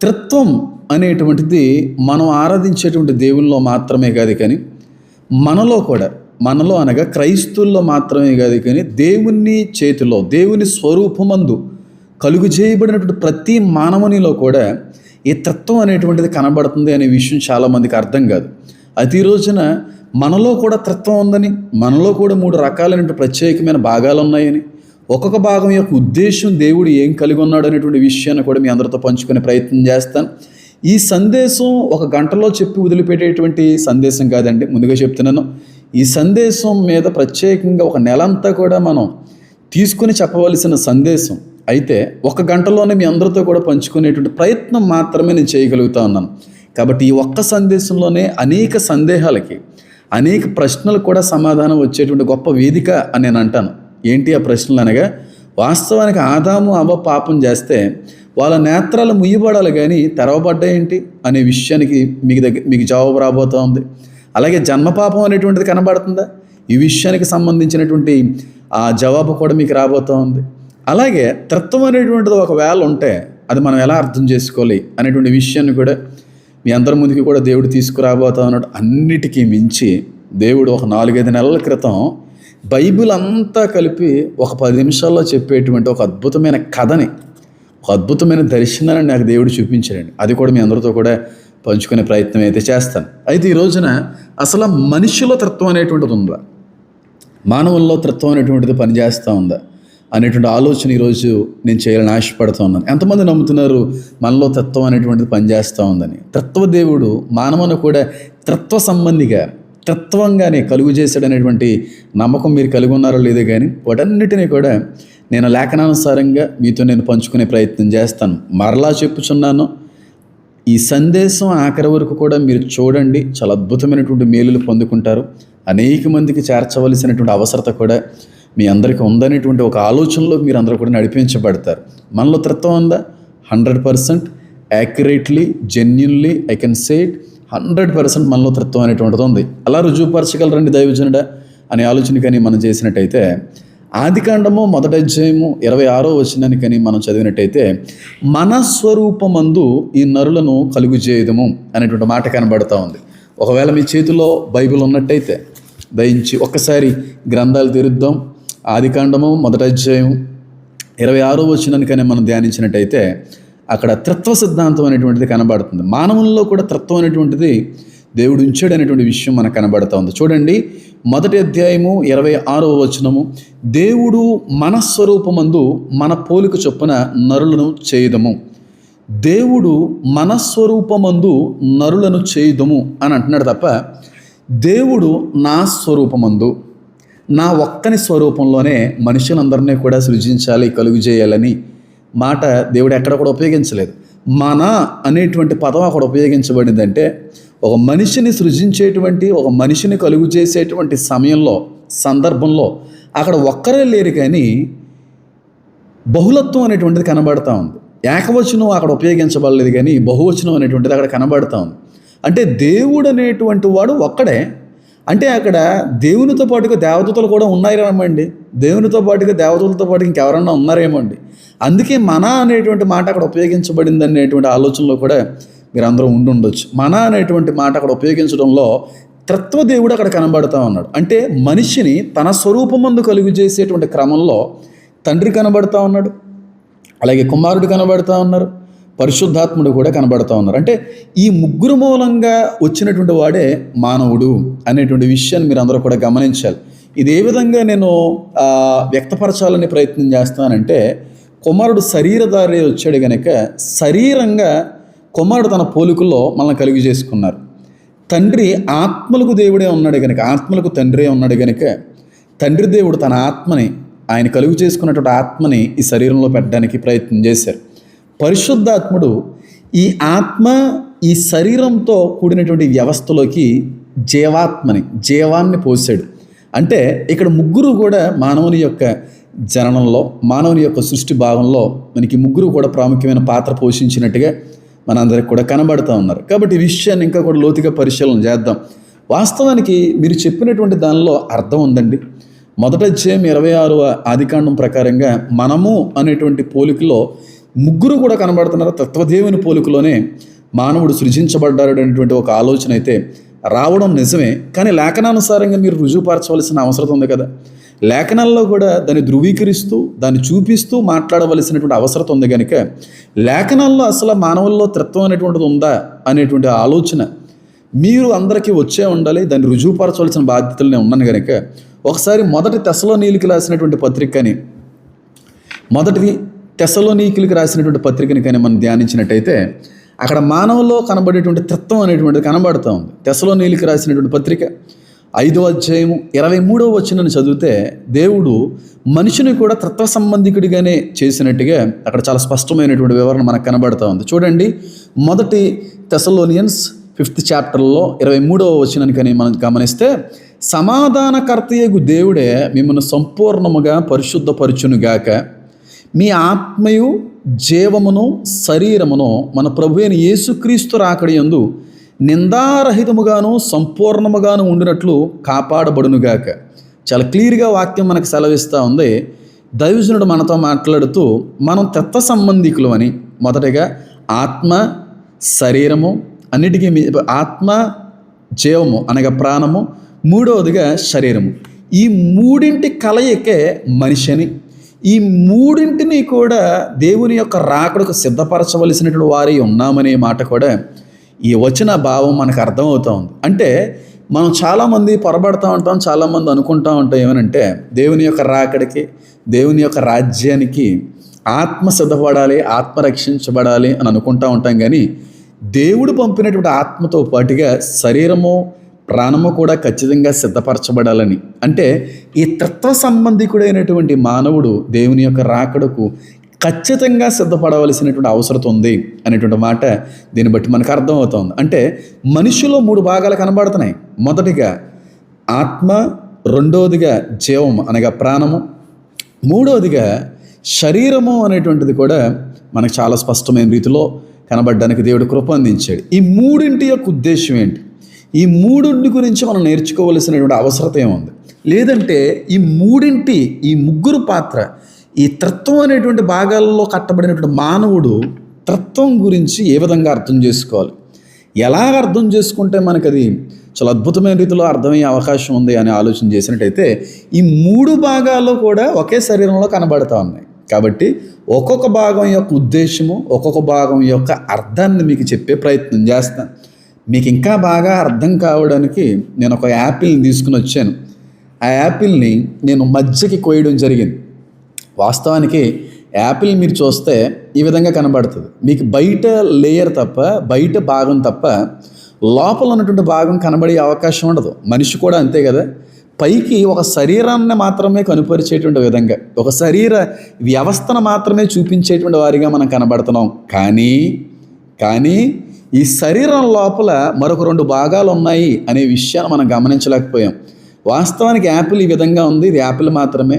త్రిత్వం అనేటువంటిది మనం ఆరాధించేటువంటి దేవుల్లో మాత్రమే కాదు కానీ మనలో కూడా మనలో అనగా క్రైస్తువుల్లో మాత్రమే కాదు కానీ దేవుని చేతిలో దేవుని స్వరూపమందు కలుగు చేయబడినటువంటి ప్రతి మానవునిలో కూడా ఈ తత్వం అనేటువంటిది కనబడుతుంది అనే విషయం చాలామందికి అర్థం కాదు. అది రోజున మనలో కూడా తత్వం ఉందని మనలో కూడా మూడు రకాలైన ప్రత్యేకమైన భాగాలు ఉన్నాయని ఒక్కొక్క భాగం యొక్క ఉద్దేశం దేవుడు ఏం కలిగి ఉన్నాడు అనేటువంటి విషయాన్ని కూడా మీ అందరితో పంచుకునే ప్రయత్నం చేస్తాను. ఈ సందేశం ఒక గంటలో చెప్పి వదిలిపెట్టేటువంటి సందేశం కాదండి ముందుగా చెప్తున్నాను. ఈ సందేశం మీద ప్రత్యేకంగా ఒక నెలంతా కూడా మనం తీసుకుని చెప్పవలసిన సందేశం. అయితే ఒక గంటలోనే మీ అందరితో కూడా పంచుకునేటువంటి ప్రయత్నం మాత్రమే నేను చేయగలుగుతా ఉన్నాను. కాబట్టి ఈ ఒక్క సందేశంలోనే అనేక సందేహాలకి అనేక ప్రశ్నలకు కూడా సమాధానం వచ్చేటువంటి గొప్ప వేదిక అని నేను అంటాను. ఏంటి ఆ ప్రశ్నలు అనగా వాస్తవానికి ఆదాము అవ్వ పాపం చేస్తే వాళ్ళ నేత్రాలు ముయ్యబడాలి కానీ తెరవబడ్డాయేంటి అనే విషయానికి మీకు దగ్గర మీకు జవాబు రాబోతూ ఉంది. అలాగే జన్మపాపం అనేటువంటిది కనబడుతుందా? ఈ విషయానికి సంబంధించినటువంటి ఆ జవాబు కూడా మీకు రాబోతూ ఉంది. అలాగే తత్వం అనేటువంటిది ఒకవేళ ఉంటే అది మనం ఎలా అర్థం చేసుకోవాలి అనేటువంటి విషయాన్ని కూడా మీ అందరి ముందుకి కూడా దేవుడు తీసుకురాబోతా ఉన్నాడు. అన్నిటికీ మించి దేవుడు ఒక నాలుగైదు నెలల క్రితం బైబిల్ అంతా కలిపి ఒక పది నిమిషాల్లో చెప్పేటువంటి ఒక అద్భుతమైన కథని ఒక అద్భుతమైన దర్శనాన్ని నాకు దేవుడు చూపించాడండి. అది కూడా మీ అందరితో కూడా పంచుకునే ప్రయత్నం అయితే చేస్తాను. అయితే ఈ రోజున అసలు మనిషిలో తత్వం అనేటువంటిది ఉందా? మానవుల్లో తత్వం అనేటువంటిది పనిచేస్తూ ఉందా? అనేటువంటి ఆలోచన ఈరోజు నేను చేయాలని ఆశపడుతూ ఉన్నాను. ఎంతమంది నమ్ముతున్నారు మనలో తత్వం అనేటువంటిది పనిచేస్తూ ఉందని? తత్వదేవుడు మానవుని కూడా తత్వ సంబంధిగా తత్వంగానే కలుగు చేశాడనేటువంటి నమ్మకం మీరు కలిగి ఉన్నారో లేదో కానీ వాటన్నిటినీ కూడా నేను లేఖనానుసారంగా మీతో నేను పంచుకునే ప్రయత్నం చేస్తాను. మరలా చెప్పుచున్నాను ఈ సందేశం ఆఖరి వరకు కూడా మీరు చూడండి. చాలా అద్భుతమైనటువంటి మేలులు పొందుకుంటారు. అనేక మందికి చేర్చవలసినటువంటి అవసరత కూడా మీ అందరికీ ఉందనేటువంటి ఒక ఆలోచనలో మీరు అందరూ కూడా నడిపించబడతారు. మనలో తత్వం ఉందా? Hundred percent. Accurately genuinely I can say it. Hundred percent మనలో తత్వం అనేటువంటిది ఉంది. అలా రుజువుపరచగలరండి దైవజనుడా అనే ఆలోచన కానీ మనం చేసినట్టయితే ఆదికాండము మొదటి అధ్యాయము ఇరవై ఆరో వచనాన్ని కానీ మనం చదివినట్టయితే మనస్వరూపమందు ఈ నరులను కలుగు చేయదము అనేటువంటి మాట కనబడుతూ ఉంది. ఒకవేళ మీ చేతిలో బైబిల్ ఉన్నట్టయితే దయించి ఒక్కసారి గ్రంథాలు తెరుద్దాం. ఆదికాండము మొదటి అధ్యాయం ఇరవై ఆరో వచనాన్ని కానీ మనం ధ్యానించినట్టయితే అక్కడ త్రిత్వ సిద్ధాంతం అనేటువంటిది కనబడుతుంది. మానవుల్లో కూడా త్రిత్వం అనేటువంటిది దేవుడు ఉంచాడు అనేటువంటి విషయం మనకు కనబడుతూ ఉంది. చూడండి మొదటి అధ్యాయము ఇరవై ఆరవ వచనము. దేవుడు మనస్వరూపమందు మన పోలిక చొప్పున నరులను చేయదము. దేవుడు మనస్వరూపమందు నరులను చేయదము అని అంటున్నాడు తప్ప దేవుడు నా స్వరూపమందు నా ఒక్కని స్వరూపంలోనే మనుషులందరినీ కూడా సృజించాలి కలుగు చేయాలని మాట దేవుడు ఎక్కడ కూడా ఉపయోగించలేదు. మన అనేటువంటి పదం అక్కడ ఉపయోగించబడిందంటే ఒక మనిషిని సృజించేటువంటి ఒక మనిషిని కలుగు చేసేటువంటి సమయంలో సందర్భంలో అక్కడ ఒక్కరే లేరు కానీ బహుళత్వం అనేటువంటిది కనబడతా ఉంది. ఏకవచనం అక్కడ ఉపయోగించబడలేదు కానీ బహువచనం అనేటువంటిది అక్కడ కనబడతా ఉంది. అంటే దేవుడు అనేటువంటి వాడు ఒక్కడే అంటే అక్కడ దేవునితో పాటుగా దేవదూతలు కూడా ఉన్నారేమండి దేవునితో పాటుగా దేవదూతలతో పాటు ఇంకెవరన్నా ఉన్నారేమో అండి అందుకే మన అనేటువంటి మాట అక్కడ ఉపయోగించబడింది అనేటువంటి ఆలోచనలో కూడా మీరు అందరూ ఉండి ఉండొచ్చు. మన అనేటువంటి మాట అక్కడ ఉపయోగించడంలో తత్వదేవుడు అక్కడ కనబడతా ఉన్నాడు. అంటే మనిషిని తన స్వరూపమందు కలుగు చేసేటువంటి క్రమంలో తండ్రి కనబడతా ఉన్నాడు. అలాగే కుమారుడు కనబడతా ఉన్నారు. పరిశుద్ధాత్ముడు కూడా కనబడతా ఉన్నారు. అంటే ఈ ముగ్గురు మూలంగా వచ్చినటువంటి వాడే మానవుడు అనేటువంటి విషయాన్ని మీరు అందరూ కూడా గమనించాలి. ఇది ఏ విధంగా నేను వ్యక్తపరచాలని ప్రయత్నం చేస్తానంటే కుమారుడు శరీరధారి వచ్చాడు కనుక శరీరంగా కుమారుడు తన పోలికల్లో మనల్ని కలుగు చేసుకున్నారు. తండ్రి ఆత్మలకు దేవుడే ఉన్నాడు కనుక ఆత్మలకు తండ్రే ఉన్నాడు కనుక తండ్రి దేవుడు తన ఆత్మని ఆయన కలుగు చేసుకున్నటువంటి ఆత్మని ఈ శరీరంలో పెట్టడానికి ప్రయత్నం చేశారు. పరిశుద్ధాత్ముడు ఈ ఆత్మ ఈ శరీరంతో కూడినటువంటి వ్యవస్థలోకి జీవాత్మని జీవాన్ని పోసాడు. అంటే ఇక్కడ ముగ్గురు కూడా మానవుని యొక్క జననంలో మానవుని యొక్క సృష్టి భాగంలో మనకి ముగ్గురు కూడా ప్రాముఖ్యమైన పాత్ర పోషించినట్టుగా మనందరికి కూడా కనబడుతూ ఉన్నారు. కాబట్టి ఈ విషయాన్ని ఇంకా కూడా లోతుగా పరిశీలన చేద్దాం. వాస్తవానికి మీరు చెప్పినటువంటి దానిలో అర్థం ఉందండి. మొదట అధ్యాయం ఇరవై ఆరవ ఆదికాండం ప్రకారంగా మనము అనేటువంటి పోలికలో ముగ్గురు కూడా కనబడుతున్నారు. తత్వదేవుని పోలికలోనే మానవుడు సృజించబడ్డాడు అనేటువంటి ఒక ఆలోచన అయితే రావడం నిజమే. కానీ లేఖనానుసారంగా మీరు రుజువుపరచవలసిన అవసరం ఉంది కదా. లేఖనాల్లో కూడా దాన్ని ధృవీకరిస్తూ దాన్ని చూపిస్తూ మాట్లాడవలసినటువంటి అవసరం ఉంది కనుక లేఖనాల్లో అసలు మానవుల్లో త్రిత్వం అనేటువంటిది ఉందా అనేటువంటి ఆలోచన మీరు అందరికీ వచ్చే ఉండాలి. దాన్ని రుజువుపరచవలసిన బాధ్యతలు నేను ఉన్నాను కనుక ఒకసారి మొదటి తెసలో నీళ్ళకి రాసినటువంటి పత్రికని మొదటిది తెసలోనీకులకి రాసినటువంటి పత్రికని కానీ మనం ధ్యానించినట్టయితే అక్కడ మానవులో కనబడేటువంటి తత్వం అనేటువంటిది కనబడుతూ ఉంది. తెసలోనీలికి రాసినటువంటి పత్రిక ఐదో అధ్యాయము ఇరవై మూడవ వచ్చినని చదివితే దేవుడు మనిషిని కూడా తత్వ సంబంధికుడిగానే చేసినట్టుగా అక్కడ చాలా స్పష్టమైనటువంటి వివరణ మనకు కనబడుతూ ఉంది. చూడండి మొదటి తెసలోనియన్స్ ఫిఫ్త్ చాప్టర్లో ఇరవై మూడవ వచ్చినని కానీ మనం గమనిస్తే సమాధానకర్తయ్యకు దేవుడే మిమ్మల్ని సంపూర్ణముగా పరిశుద్ధపరచునుగాక. మీ ఆత్మయు జీవమును శరీరమును మన ప్రభు అయిన యేసుక్రీస్తు రాకడియందు నిందారహితముగాను సంపూర్ణముగాను ఉండినట్లు కాపాడబడునుగాక. చాలా క్లియర్గా వాక్యం మనకు సెలవిస్తూ ఉంది. దైవజనుడు మనతో మాట్లాడుతూ మనం తెత్త సంబంధికులు అని మొదటగా ఆత్మ శరీరము అన్నిటికీ మీ ఆత్మ జీవము అనగా ప్రాణము మూడవదిగా శరీరము. ఈ మూడింటి కలయికే మనిషిని ఈ మూడింటిని కూడా దేవుని యొక్క రాకడకు సిద్ధపరచవలసినటువంటి వారి ఉన్నామనే మాట కూడా ఈ వచ్చిన భావం మనకు అర్థమవుతూ ఉంది అంటే మనం చాలామంది పొరబడుతూ ఉంటాం చాలామంది అనుకుంటూ ఉంటాం ఏమనంటే దేవుని యొక్క రాకడికి దేవుని యొక్క రాజ్యానికి ఆత్మ సిద్ధపడాలి ఆత్మ రక్షించబడాలి అని అనుకుంటూ ఉంటాం. కానీ దేవుడు పంపినటువంటి ఆత్మతో పాటుగా శరీరము ప్రాణము కూడా ఖచ్చితంగా సిద్ధపరచబడాలని. అంటే ఈ తత్వ సంబంధికుడైనటువంటి మానవుడు దేవుని యొక్క రాకడకు ఖచ్చితంగా సిద్ధపడవలసినటువంటి అవసరం ఉంది అనేటువంటి మాట దీన్ని బట్టి మనకు అర్థమవుతోంది. అంటే మనిషిలో మూడు భాగాలు కనబడుతున్నాయి. మొదటిగా ఆత్మ రెండవదిగా జీవము అనగా ప్రాణము మూడవదిగా శరీరము అనేటువంటిది కూడా మనకు చాలా స్పష్టమైన రీతిలో కనబడడానికి దేవుడు కృప అందించాడు. ఈ మూడింటి యొక్క ఉద్దేశం ఏంటి? ఈ మూడింటి గురించి మనం నేర్చుకోవలసినటువంటి అవసరత ఏముంది? లేదంటే ఈ మూడింటి ఈ ముగ్గురు పాత్ర ఈ తత్వం అనేటువంటి భాగాల్లో కట్టబడినటువంటి మానవుడు తత్వం గురించి ఏ విధంగా అర్థం చేసుకోవాలి? ఎలా అర్థం చేసుకుంటే మనకు అది చాలా అద్భుతమైన రీతిలో అర్థమయ్యే అవకాశం ఉంది అని ఆలోచన చేసినట్టయితే ఈ మూడు భాగాలు కూడా ఒకే శరీరంలో కనబడతా ఉన్నాయి. కాబట్టి ఒక్కొక్క భాగం యొక్క ఉద్దేశము ఒక్కొక్క భాగం యొక్క అర్థాన్ని మీకు చెప్పే ప్రయత్నం చేస్తాను. మీకు ఇంకా బాగా అర్థం కావడానికి నేను ఒక యాపిల్ని తీసుకుని వచ్చాను. ఆ యాపిల్ని నేను మధ్యకి కోయడం జరిగింది. వాస్తవానికి యాపిల్ మీరు చూస్తే ఈ విధంగా కనబడుతుంది. మీకు బయట లేయర్ తప్ప బయట భాగం తప్ప లోపల ఉన్నటువంటి భాగం కనబడే అవకాశం ఉండదు. మనిషి కూడా అంతే కదా. పైకి ఒక శరీరాన్ని మాత్రమే కనుపరిచేటువంటి విధంగా ఒక శరీర వ్యవస్థను మాత్రమే చూపించేటువంటి వారిగా మనం కనబడుతున్నాం. కానీ కానీ ఈ శరీరం లోపల మరొక రెండు భాగాలు ఉన్నాయి అనే విషయాన్ని మనం గమనించలేకపోయాం. వాస్తవానికి యాపిల్ ఈ విధంగా ఉంది. ఇది యాపిల్ మాత్రమే.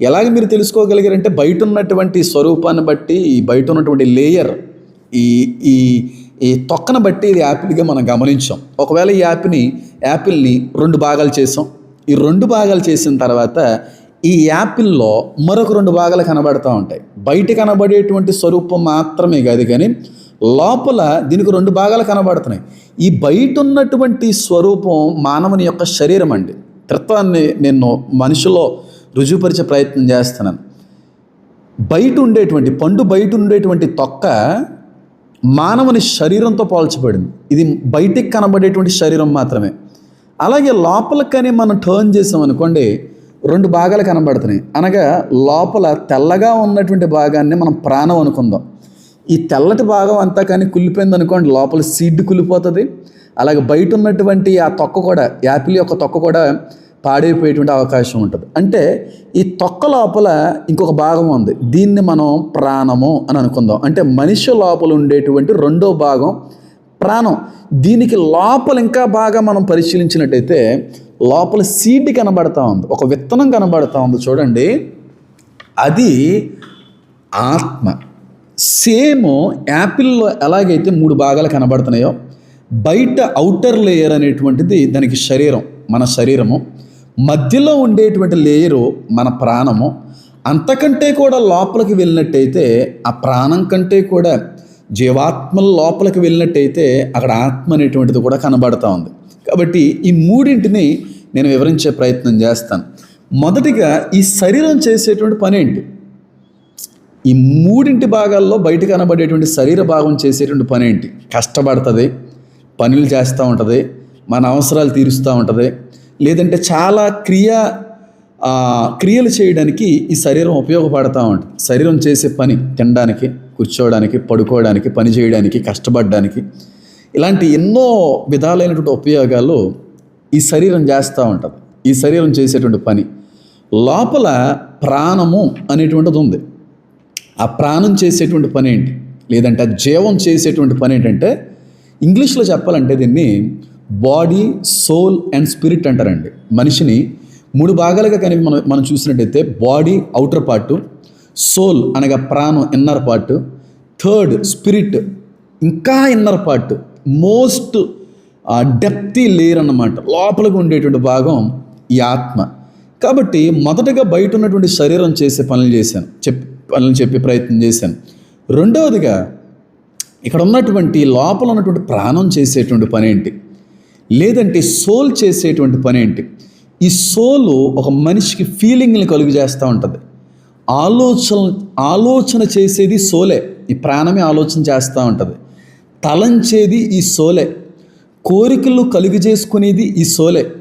ఎలాగ మీరు తెలుసుకోగలిగారంటే బయట ఉన్నటువంటి స్వరూపాన్ని బట్టి ఈ బయట ఉన్నటువంటి లేయర్ ఈ ఈ ఈ తొక్కను బట్టి ఇది యాపిల్గా మనం గమనించాం. ఒకవేళ ఈ యాప్ని యాపిల్ని రెండు భాగాలు చేసాం. ఈ రెండు భాగాలు చేసిన తర్వాత ఈ యాపిల్లో మరొక రెండు భాగాలు కనబడుతూ ఉంటాయి. బయట కనబడేటువంటి స్వరూపం మాత్రమే కాదు కానీ లోపల దీనికి రెండు భాగాలు కనబడుతున్నాయి. ఈ బయట ఉన్నటువంటి స్వరూపం మానవుని యొక్క శరీరం అండి. తత్వాన్ని నేను మనిషిలో రుజువుపరిచే ప్రయత్నం చేస్తున్నాను. బయట ఉండేటువంటి పండు బయట ఉండేటువంటి తొక్క మానవుని శరీరంతో పోల్చబడింది. ఇది బయటికి కనబడేటువంటి శరీరం మాత్రమే. అలాగే లోపలకని మనం టర్న్ చేసాం అనుకోండి రెండు భాగాలు కనబడుతున్నాయి. అనగా లోపల తెల్లగా ఉన్నటువంటి భాగాన్ని మనం ప్రాణం అనుకుందాం. ఈ తెల్లటి భాగం అంతా కానీ కుళ్ళిపోయింది అనుకోండి లోపల సీడ్ కుళ్ళిపోతుంది. అలాగే బయట ఉన్నటువంటి ఆ తొక్క కూడా యాపిల్ యొక్క తొక్క కూడా పాడైపోయేటువంటి అవకాశం ఉంటుంది. అంటే ఈ తొక్క లోపల ఇంకొక భాగం ఉంది. దీన్ని మనం ప్రాణము అని అనుకుందాం. అంటే మనిషి లోపల ఉండేటువంటి రెండో భాగం ప్రాణం. దీనికి లోపల ఇంకా బాగా మనం పరిశీలించినట్టయితే లోపల సీడ్ కనబడతా ఉంది. ఒక విత్తనం కనబడతా ఉంది చూడండి. అది ఆత్మ. సేమ్ యాపిల్లో ఎలాగైతే మూడు భాగాలు కనబడుతున్నాయో బయట అవుటర్ లేయర్ అనేటువంటిది దానికి శరీరం మన శరీరము. మధ్యలో ఉండేటువంటి లేయరు మన ప్రాణము. అంతకంటే కూడా లోపలికి వెళ్ళినట్టయితే ఆ ప్రాణం కంటే కూడా జీవాత్మల లోపలికి వెళ్ళినట్టయితే అక్కడ ఆత్మ అనేటువంటిది కూడా కనబడతా ఉంది. కాబట్టి ఈ మూడింటిని నేను వివరించే ప్రయత్నం చేస్తాను. మొదటిగా ఈ శరీరం చేసేటువంటి పని ఏంటి ఈ మూడింటి భాగాల్లో బయట కనబడేటువంటి శరీర భాగం చేసేటువంటి పని ఏంటి? కష్టపడుతుంది పనులు చేస్తూ ఉంటుంది మన అవసరాలు తీరుస్తూ ఉంటుంది లేదంటే చాలా క్రియ క్రియలు చేయడానికి ఈ శరీరం ఉపయోగపడుతూ ఉంటుంది. శరీరం చేసే పని తినడానికి కూర్చోవడానికి పడుకోవడానికి పని చేయడానికి కష్టపడడానికి ఇలాంటి ఎన్నో విధాలైనటువంటి ఉపయోగాలు ఈ శరీరం చేస్తూ ఉంటుంది. ఈ శరీరం చేసేటువంటి పని. లోపల ప్రాణము అనేటువంటిది ఉంది. ఆ ప్రాణం చేసేటువంటి పని ఏంటి? లేదంటే ఆ జీవం చేసేటువంటి పని ఏంటంటే ఇంగ్లీష్లో చెప్పాలంటే దీన్ని బాడీ సోల్ అండ్ స్పిరిట్ అంటారండి. మనిషిని మూడు భాగాలుగా కనిపి మనం మనం చూసినట్టయితే బాడీ అవుటర్ పార్ట్ సోల్ అనగా ప్రాణం ఇన్నర్ పార్ట్ థర్డ్ స్పిరిట్ ఇంకా inner part most depthy layer అన్నమాట లోపలికి ఉండేటువంటి భాగం ఈ ఆత్మ. కాబట్టి మొదటగా బయట ఉన్నటువంటి శరీరం చేసే పనులు చేశాను. చెప్పి. పనులు చెప్పే ప్రయత్నం చేశాను. రెండవదిగా ఇక్కడ ఉన్నటువంటి లోపల ఉన్నటువంటి ప్రాణం చేసేటువంటి పని ఏంటి? లేదంటే సోల్ చేసేటువంటి పని ఏంటి? ఈ సోలు ఒక మనిషికి ఫీలింగ్ని కలుగు చేస్తూ ఉంటుంది. ఆలోచన ఆలోచన చేసేది సోలే. ఈ ప్రాణమే ఆలోచన చేస్తూ ఉంటుంది. తలంచేది ఈ సోలే. కోరికలు కలుగు చేసుకునేది ఈ సోలే.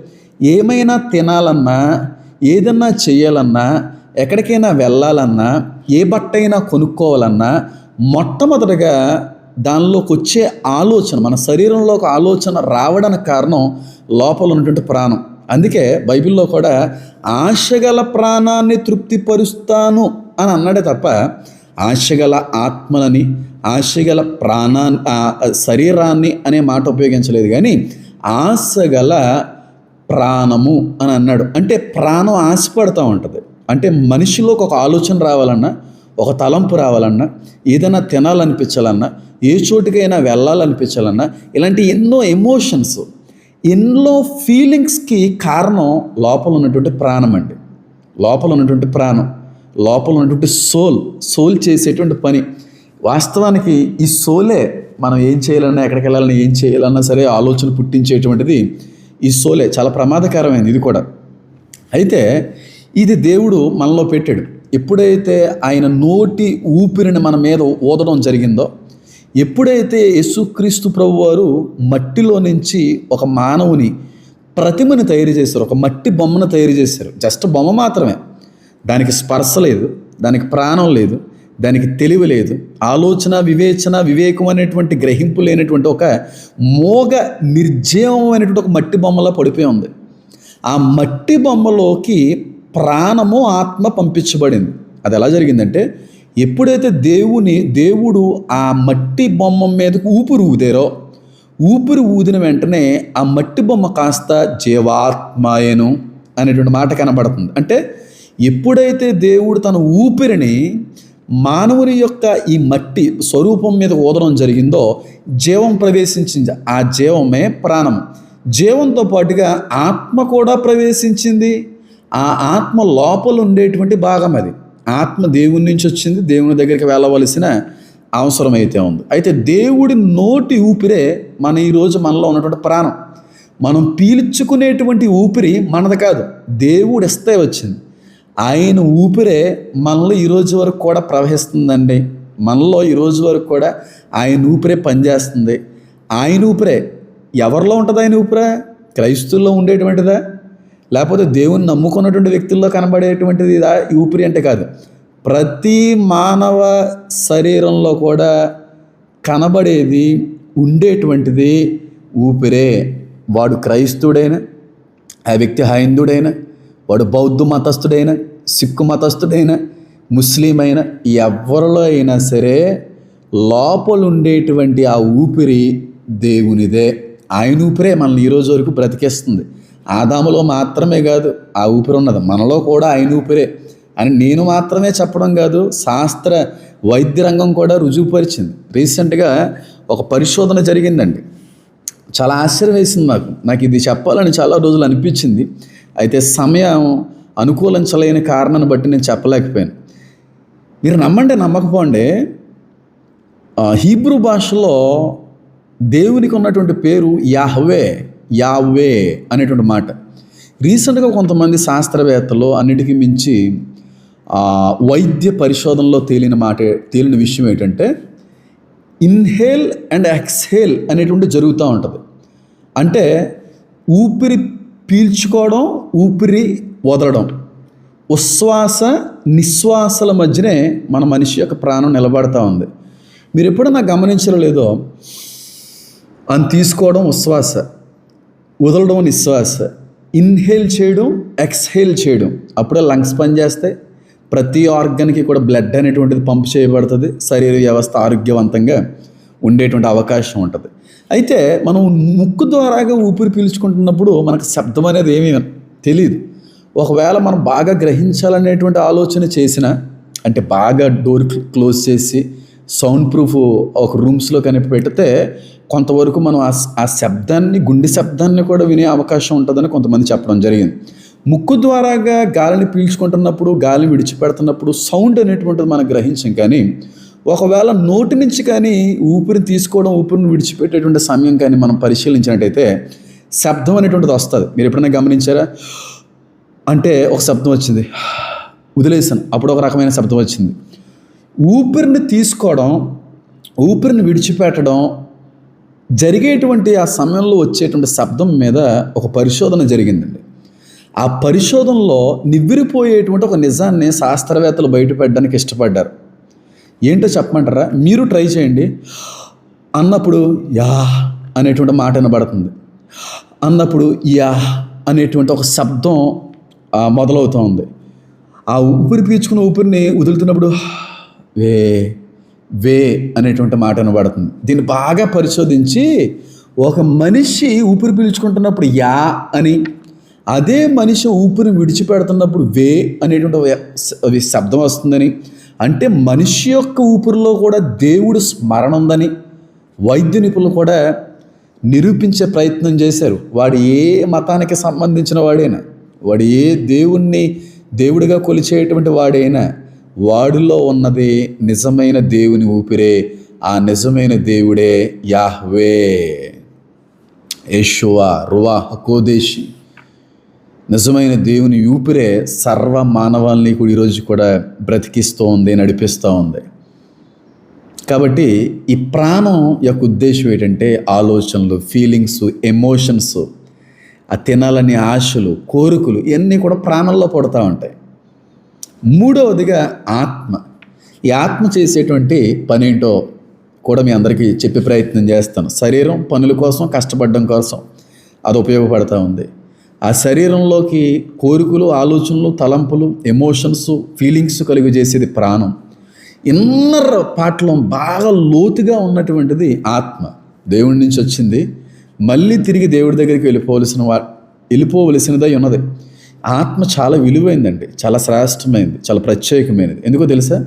ఏమైనా తినాలన్నా ఏదన్నా చేయాలన్నా ఎక్కడికైనా వెళ్ళాలన్నా ఏ బట్ట అయినా కొనుక్కోవాలన్నా మొట్టమొదటగా దానిలోకి వచ్చే ఆలోచన మన శరీరంలో ఒక ఆలోచన రావడానికి కారణం లోపల ఉన్నటువంటి ప్రాణం. అందుకే బైబిల్లో కూడా ఆశగల ప్రాణాన్ని తృప్తిపరుస్తాను అని అన్నాడే తప్ప ఆశగల ఆత్మలని ఆశగల ప్రాణాన్ని శరీరాన్ని అనే మాట ఉపయోగించలేదు కానీ ఆశగల ప్రాణము అని అన్నాడు. అంటే ప్రాణం ఆశపడుతూ ఉంటుంది. అంటే మనిషిలోకి ఒక ఆలోచన రావాలన్నా ఒక తలంపు రావాలన్నా ఏదైనా తినాలనిపించాలన్నా ఏ చోటుకైనా వెళ్ళాలనిపించాలన్నా ఇలాంటి ఎన్నో ఎమోషన్స్ ఎన్నో ఫీలింగ్స్కి కారణం లోపల ఉన్నటువంటి ప్రాణం అండి. లోపల ఉన్నటువంటి ప్రాణం లోపల ఉన్నటువంటి సోల్ సోల్ చేసేటువంటి పని. వాస్తవానికి ఈ సోలే మనం ఏం చేయాలన్నా ఎక్కడికి వెళ్ళాలన్నా ఏం చేయాలన్నా సరే ఆలోచన పుట్టించేటువంటిది ఈ సోలే చాలా ప్రమాదకరమైనది ఇది కూడా. అయితే ఇది దేవుడు మనలో పెట్టాడు. ఎప్పుడైతే ఆయన నోటి ఊపిరిని మన మీద ఊదడం జరిగిందో ఎప్పుడైతే యేసుక్రీస్తు ప్రభు వారు మట్టిలో నుంచి ఒక మానవుని ప్రతిమని తయారు చేశారు ఒక మట్టి బొమ్మను తయారు చేశారు జస్ట్ బొమ్మ మాత్రమే. దానికి స్పర్శ లేదు దానికి ప్రాణం లేదు దానికి తెలివి లేదు ఆలోచన వివేచన వివేకం అనేటువంటి గ్రహింపు లేనటువంటి ఒక మోగ నిర్జీవమైనటువంటి ఒక మట్టి బొమ్మలా పడిపోయి ఉంది. ఆ మట్టి బొమ్మలోకి ప్రాణము ఆత్మ పంపించబడింది. అది ఎలా జరిగిందంటే ఎప్పుడైతే దేవుని దేవుడు ఆ మట్టి బొమ్మ మీదకు ఊపిరి ఊదారో ఊపిరి ఊదిన వెంటనే ఆ మట్టి బొమ్మ కాస్త జీవాత్మాయను అనేటువంటి మాట కనబడుతుంది. అంటే ఎప్పుడైతే దేవుడు తన ఊపిరిని మానవుని యొక్క ఈ మట్టి స్వరూపం మీద ఊదడం జరిగిందో జీవం ప్రవేశించింది. ఆ జీవమే ప్రాణం. జీవంతో పాటుగా ఆత్మ కూడా ప్రవేశించింది. ఆ ఆత్మ లోపల ఉండేటువంటి భాగం అది. ఆత్మ దేవుని నుంచి వచ్చింది దేవుని దగ్గరికి వెళ్ళవలసిన అవసరం అయితే ఉంది. అయితే దేవుడి నోటి ఊపిరే మన ఈరోజు మనలో ఉన్నటువంటి ప్రాణం. మనం పీల్చుకునేటువంటి ఊపిరి మనది కాదు దేవుడు ఇస్తే వచ్చింది. ఆయన ఊపిరే మనలో ఈరోజు వరకు కూడా ప్రవహిస్తుందండి. మనలో ఈరోజు వరకు కూడా ఆయన ఊపిరే పనిచేస్తుంది. ఆయన ఊపిరే ఎవరిలో ఉంటుంది ఆయన ఊపిరే? క్రైస్తుల్లో ఉండేటువంటిదా? లేకపోతే దేవుని నమ్ముకున్నటువంటి వ్యక్తుల్లో కనబడేటువంటిది ఊపిరి అంటే కాదు. ప్రతి మానవ శరీరంలో కూడా కనబడేది ఉండేటువంటిది ఊపిరే. వాడు క్రైస్తుడైనా ఆ వ్యక్తి హైందుడైనా వాడు బౌద్ధ మతస్థుడైనా సిక్కు మతస్థుడైనా ముస్లిం అయినా ఎవరిలో అయినా సరే లోపల ఉండేటువంటి ఆ ఊపిరి దేవునిదే. ఆయన ఊపిరే మనల్ని ఈరోజు వరకు బ్రతికేస్తుంది. ఆదాములో మాత్రమే కాదు ఆ ఊపిరి ఉన్నది. మనలో కూడా ఆయన ఊపిరే. అని నేను మాత్రమే చెప్పడం కాదు శాస్త్ర వైద్య రంగం కూడా రుజువుపరిచింది. రీసెంట్గా ఒక పరిశోధన జరిగిందండి. చాలా ఆశ్చర్యం వేసింది నాకు నాకు ఇది చెప్పాలని చాలా రోజులు అనిపించింది. అయితే సమయం అనుకూలించలేని కారణాన్ని బట్టి నేను చెప్పలేకపోయాను. మీరు నమ్మండి నమ్మకపోండి. హీబ్రూ భాషలో దేవునికి ఉన్నటువంటి పేరు యాహ్వే. యావే అనేటువంటి మాట. రీసెంట్గా కొంతమంది శాస్త్రవేత్తలు అన్నిటికీ మించి వైద్య పరిశోధనలో తేలిన మాట తేలిన విషయం ఏంటంటే ఇన్హేల్ అండ్ ఎక్స్హేల్ అనేటువంటి జరుగుతూ ఉంటుంది. అంటే ఊపిరి పీల్చుకోవడం ఊపిరి వదలడం ఉశ్వాస నిశ్వాసల మధ్యనే మన మనిషి యొక్క ప్రాణం నిలబడతా ఉంది. మీరు ఎప్పుడన్నా గమనించలో లేదో? అని తీసుకోవడం ఉశ్వాస. వదలడం నిశ్వాస ఇన్హేల్ చేయడం ఎక్స్హేల్ చేయడం. అప్పుడే లంగ్స్ పనిచేస్తాయి ప్రతి ఆర్గన్కి కూడా బ్లడ్ అనేటువంటిది పంప్ చేయబడుతుంది. శరీర వ్యవస్థ ఆరోగ్యవంతంగా ఉండేటువంటి అవకాశం ఉంటుంది. అయితే మనం ముక్కు ద్వారాగా ఊపిరి పీల్చుకుంటున్నప్పుడు మనకు శబ్దం అనేది ఏమీ తెలియదు ఒకవేళ మనం బాగా గ్రహించాలనేటువంటి ఆలోచన చేసిన అంటే బాగా డోర్ క్లోజ్ చేసి సౌండ్ ప్రూఫ్ ఒక రూమ్స్లో కనిపెడితే కొంతవరకు మనం ఆ శబ్దాన్ని గుండె శబ్దాన్ని కూడా వినే అవకాశం ఉంటుందని కొంతమంది చెప్పడం జరిగింది. ముక్కు ద్వారాగా గాలిని పీల్చుకుంటున్నప్పుడు గాలిని విడిచిపెడుతున్నప్పుడు సౌండ్ అనేటువంటిది మనం గ్రహించం కానీ ఒకవేళ నోటి నుంచి కానీ ఊపిరిని తీసుకోవడం ఊపిరిని విడిచిపెట్టేటువంటి సమయం కానీ మనం పరిశీలించినట్టయితే శబ్దం అనేటువంటిది వస్తుంది. మీరు ఎప్పుడైనా గమనించారా? అంటే ఒక శబ్దం వచ్చింది. వదిలేసాను అప్పుడు ఒక రకమైన శబ్దం వచ్చింది. ఊపిరిని తీసుకోవడం ఊపిరిని విడిచిపెట్టడం జరిగేటువంటి ఆ సమయంలో వచ్చేటువంటి శబ్దం మీద ఒక పరిశోధన జరిగిందండి. ఆ పరిశోధనలో నివ్విరిపోయేటువంటి ఒక నిజాన్ని శాస్త్రవేత్తలు బయటపెట్టడానికి ఇష్టపడ్డారు. ఏంటో చెప్పమంటారా? మీరు ట్రై చేయండి. అన్నప్పుడు యా అనేటువంటి మాట వినబడుతుంది. అన్నప్పుడు యా అనేటువంటి ఒక శబ్దం మొదలవుతూ ఉంది ఆ ఊపిరి పీల్చుకున్న ఊపిరిని వదులుతున్నప్పుడు వే వే అనేటువంటి మాటను వాడుతుంది దీన్ని బాగా పరిశోధించి ఒక మనిషి ఊపిరి పీల్చుకుంటున్నప్పుడు యా అని అదే మనిషి ఊపిరి విడిచిపెడుతున్నప్పుడు వే అనేటువంటి అవి శబ్దం వస్తుందని అంటే మనిషి యొక్క ఊపిరిలో కూడా దేవుడు స్మరణ ఉందని వైద్య నిపుణులు కూడా నిరూపించే ప్రయత్నం చేశారు. వాడు ఏ మతానికి సంబంధించిన వాడైనా వాడు ఏ దేవుణ్ణి దేవుడిగా కొలిచేటువంటి వాడైనా వాడిలో ఉన్నది నిజమైన దేవుని ఊపిరే ఆ నిజమైన దేవుడే యాహ్వే. యెషువా రువా హకోదేశి నిజమైన దేవుని ఊపిరే సర్వ మానవాల్ని కూడా ఈరోజు కూడా బ్రతికిస్తూ ఉంది నడిపిస్తూ ఉంది. కాబట్టి ఈ ప్రాణం యొక్క ఉద్దేశం ఏంటంటే ఆలోచనలు ఫీలింగ్స్ ఎమోషన్స్ ఆ తినాలని ఆశలు కోరికలు ఇవన్నీ కూడా ప్రాణంలో పడుతూ ఉంటాయి. మూడవదిగా ఆత్మ. ఈ ఆత్మ చేసేటువంటి పని ఏంటో కూడా మీ అందరికీ చెప్పే ప్రయత్నం చేస్తాను. శరీరం పనుల కోసం కష్టపడడం కోసం అది ఉపయోగపడుతూ ఉంది. ఆ శరీరంలోకి కోరికలు ఆలోచనలు తలంపులు ఎమోషన్స్ ఫీలింగ్స్ కలుగు చేసేది ప్రాణం. ఇన్నర్ పాటలో బాగా లోతుగా ఉన్నటువంటిది ఆత్మ. దేవుడి నుంచి వచ్చింది. మళ్ళీ తిరిగి దేవుడి దగ్గరికి వెళ్ళిపోవలసిన వా వెళ్ళిపోవలసినదై ఉన్నది. ఆత్మ చాలా విలువైందండి చాలా శ్రేష్టమైంది చాలా ప్రత్యేకమైనది. ఎందుకో తెలుసా?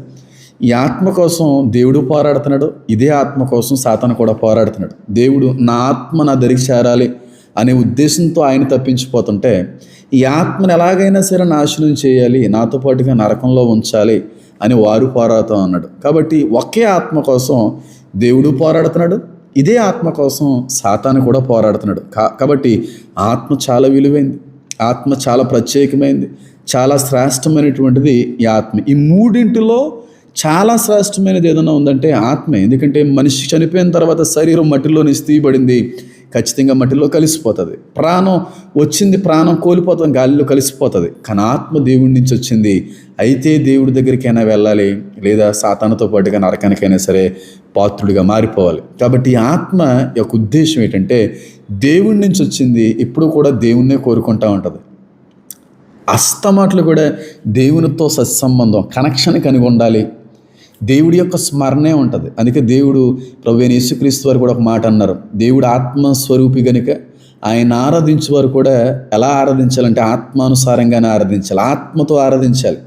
ఈ ఆత్మ కోసం దేవుడు పోరాడుతున్నాడు ఇదే ఆత్మ కోసం సాతాను కూడా పోరాడుతున్నాడు. దేవుడు నా ఆత్మ నా దరికి చేరాలి అనే ఉద్దేశంతో ఆయన తప్పించిపోతుంటే ఈ ఆత్మను ఎలాగైనా సరే నాశనం చేయాలి నాతో పాటుగా నరకంలో ఉంచాలి అని వారు పోరాడుతూ అన్నాడు కాబట్టి ఒకే ఆత్మ కోసం దేవుడు పోరాడుతున్నాడు ఇదే ఆత్మ కోసం సాతాను కూడా పోరాడుతున్నాడు. కా కాబట్టి ఆత్మ చాలా విలువైంది. ఆత్మ చాలా ప్రత్యేకమైంది చాలా శ్రేష్టమైనటువంటిది ఈ ఆత్మ. ఈ మూడింటిలో చాలా శ్రేష్టమైనది ఏదైనా ఉందంటే ఆత్మే. ఎందుకంటే మనిషి చనిపోయిన తర్వాత శరీరం మట్టిలోని తీయబడింది. ఖచ్చితంగా మట్టిలో కలిసిపోతుంది. ప్రాణం వచ్చింది ప్రాణం కోల్పోతుంది గాలిలో కలిసిపోతుంది. కానీ ఆత్మ దేవుడి నుంచి వచ్చింది. అయితే దేవుడి దగ్గరికైనా వెళ్ళాలి. లేదా సాతానతో పాటుగా నరకానికైనా సరే పాత్రుడిగా మారిపోవాలి. కాబట్టి ఈ ఆత్మ యొక్క ఉద్దేశం ఏంటంటే దేవుడి నుంచి వచ్చింది ఇప్పుడు కూడా దేవుణ్ణే కోరుకుంటా ఉంటుంది. అస్తమాటలు కూడా దేవునితో సత్సంబంధం కనెక్షన్ కలిగి ఉండాలి దేవుడి యొక్క స్మరణే ఉంటుంది. అందుకే దేవుడు ప్రభు యేసుక్రీస్తు వారు కూడా ఒక మాట అన్నారు. దేవుడు ఆత్మస్వరూపి గనుక ఆయన ఆరాధించేవారు కూడా ఎలా ఆరాధించాలంటే ఆత్మానుసారంగానే ఆరాధించాలి. ఆత్మతో ఆరాధించాలి.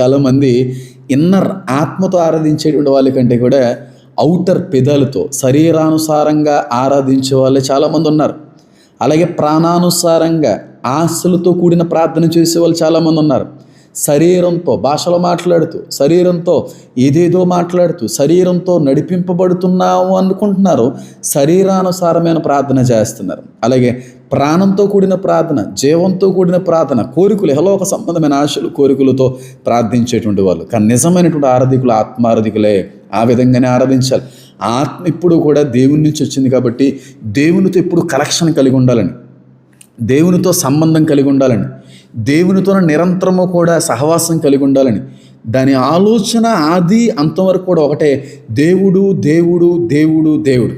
చాలామంది ఇన్నర్ ఆత్మతో ఆరాధించేటువంటి వాళ్ళకంటే కూడా అవుటర్ పెదాలతో శరీరానుసారంగా ఆరాధించే వాళ్ళే చాలామంది ఉన్నారు. అలాగే ప్రాణానుసారంగా ఆశలతో కూడిన ప్రార్థన చేసే వాళ్ళు చాలామంది ఉన్నారు. శరీరంతో భాషలో మాట్లాడుతూ శరీరంతో ఏదేదో మాట్లాడుతూ శరీరంతో నడిపింపబడుతున్నాము అనుకుంటున్నారు. శరీరానుసారమైన ప్రార్థన చేస్తున్నారు. అలాగే ప్రాణంతో కూడిన ప్రార్థన జీవంతో కూడిన ప్రార్థన కోరికలు ఎహలోక సంబంధమైన ఆశలు కోరికలతో ప్రార్థించేటువంటి వాళ్ళు. కానీ నిజమైనటువంటి ఆరాధికులు ఆత్మారాధికులే ఆ విధంగానే ఆరాధించాలి. ఆత్మ ఇప్పుడు కూడా దేవుని నుంచి వచ్చింది కాబట్టి దేవునితో ఇప్పుడు కలెక్షన్ కలిగి ఉండాలని దేవునితో సంబంధం కలిగి ఉండాలని దేవునితో నిరంతరము కూడా సహవాసం కలిగి ఉండాలని దాని ఆలోచన ఆది అంతవరకు కూడా ఒకటే. దేవుడు దేవుడు దేవుడు దేవుడు.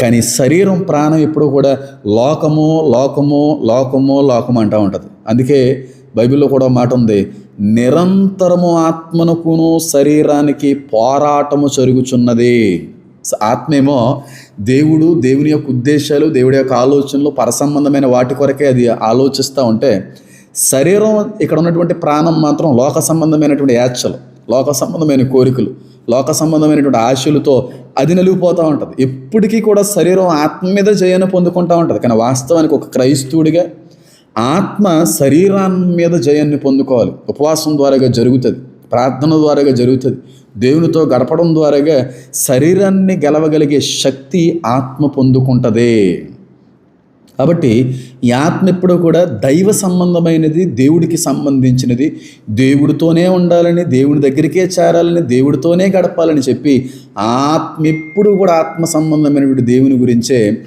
కానీ శరీరం ప్రాణం ఎప్పుడు కూడా లోకము లోకము లోకము లోకము అంటూ ఉంటుంది. అందుకే బైబిల్లో కూడా మాట ఉంది నిరంతరము ఆత్మనకును శరీరానికి పోరాటము జరుగుచున్నది. ఆత్మేమో దేవుడు దేవుని యొక్క ఉద్దేశాలు దేవుడి యొక్క ఆలోచనలు పరసంబంధమైన వాటి కొరకే అది ఆలోచిస్తూ ఉంటే శరీరం ఇక్కడ ఉన్నటువంటి ప్రాణం మాత్రం లోక సంబంధమైనటువంటి యాచలు లోక సంబంధమైన కోరికలు లోక సంబంధమైనటువంటి ఆశలతో అది నలిగిపోతూ ఉంటుంది. ఎప్పటికీ కూడా శరీరం ఆత్మ మీద జయాన్ని పొందుకుంటూ ఉంటుంది. కానీ వాస్తవానికి ఒక క్రైస్తవుడిగా ఆత్మ శరీరాన్ని మీద జయాన్ని పొందుకోవాలి. ఉపవాసం ద్వారాగా జరుగుతుంది ప్రార్థన ద్వారాగా జరుగుతుంది దేవునితో గడపడం ద్వారాగా శరీరాన్ని గెలవగలిగే శక్తి ఆత్మ పొందుకుంటుంది. కాబట్టి ఈ ఆత్మ ఎప్పుడూ కూడా దైవ సంబంధమైనది దేవుడికి సంబంధించినది. దేవుడితోనే ఉండాలని దేవుడి దగ్గరికే చేరాలని దేవుడితోనే గడపాలని చెప్పి ఆత్మ ఎప్పుడు కూడా ఆత్మ సంబంధమైనటువంటి దేవుని గురించే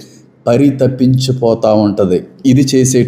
పరితపించిపోతూ ఉంటుంది. ఇది చేసేటువంటి